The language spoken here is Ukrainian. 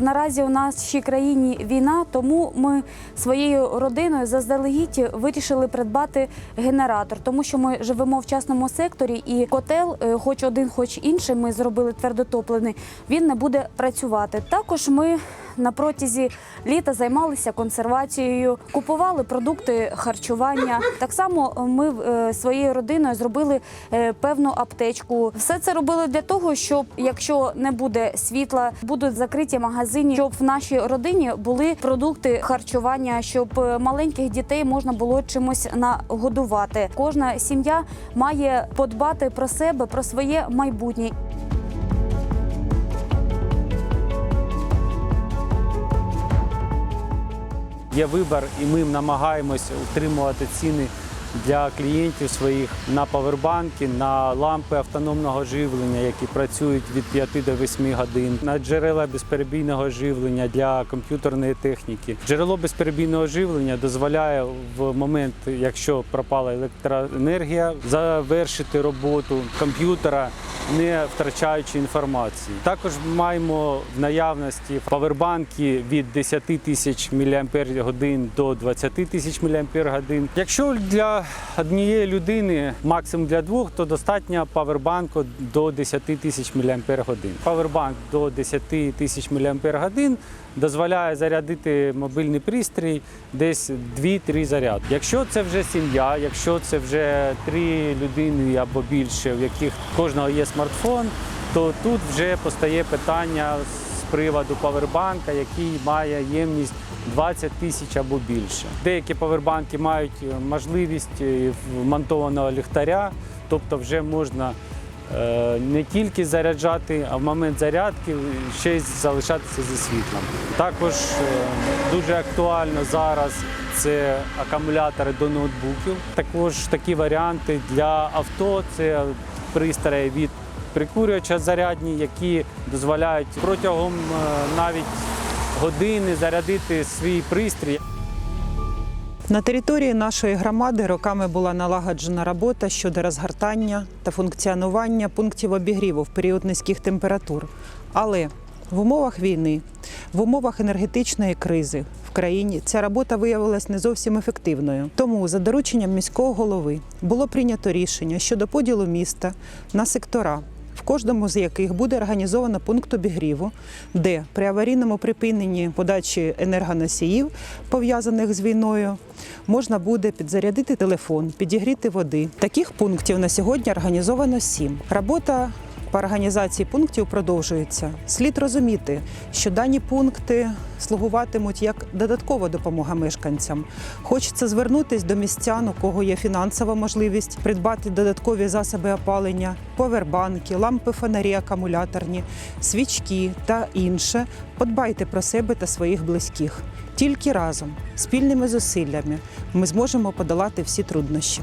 Наразі у нашій країні війна, тому ми своєю родиною заздалегідь вирішили придбати генератор, тому що ми живемо в частному секторі, і котел, е, хоч один, хоч інший, ми зробили твердотоплений, він не буде працювати. Також ми на протязі літа займалися консервацією, купували продукти харчування. Так само ми е, своєю родиною зробили е, певну аптечку. Все це робили для того, щоб якщо не буде світла, будуть закриті магазини, щоб в нашій родині були продукти харчування, щоб е, маленьких дітей можна було чимось нагодувати. Кожна сім'я має подбати про себе, про своє майбутнє. Є вибір, і ми намагаємось утримувати ціни для клієнтів своїх на павербанки, на лампи автономного живлення, які працюють від 5 до 8 годин, на джерела безперебійного живлення для комп'ютерної техніки. Джерело безперебійного живлення дозволяє в момент, якщо пропала електроенергія, завершити роботу комп'ютера, не втрачаючи інформації. Також маємо в наявності павербанки від 10 тисяч мАч до 20 тисяч мАч. Якщо для однієї людини, максимум для двох, то достатньо павербанку до 10 тисяч мАч. Павербанк до 10 тисяч мАч дозволяє зарядити мобільний пристрій десь 2-3 заряди. Якщо це вже сім'я, якщо це вже три людини або більше, в яких кожного є смартфон, то тут вже постає питання приводу павербанка, який має ємність 20 тисяч або більше. Деякі павербанки мають е, можливість е, вмонтованого ліхтаря, тобто вже можна е, не тільки заряджати, а в момент зарядки ще й залишатися зі світлом. Також дуже актуально зараз це акумулятори до ноутбуків. Також такі варіанти для авто це пристрої від прикурювача зарядні, які дозволяють протягом е, навіть години зарядити свій пристрій. На території нашої громади роками була налагоджена робота щодо розгортання та функціонування пунктів обігріву в період низьких температур. Але в умовах війни, в умовах енергетичної кризи в країні ця робота виявилась не зовсім ефективною. Тому за дорученням міського голови було прийнято рішення щодо поділу міста на сектора. В кожному з яких буде організовано пункт обігріву, де при аварійному припиненні подачі енергоносіїв, пов'язаних з війною, можна буде підзарядити телефон, підігріти води. Таких пунктів на сьогодні організовано сім. Робота по організації пунктів продовжується. Слід розуміти, що дані пункти слугуватимуть як додаткова допомога мешканцям. Хочеться звернутись до містян, у кого є фінансова можливість придбати додаткові засоби опалення, повербанки, лампи фонарі акумуляторні, свічки та інше. Подбайте про себе та своїх близьких. Тільки разом, спільними зусиллями, ми зможемо подолати всі труднощі.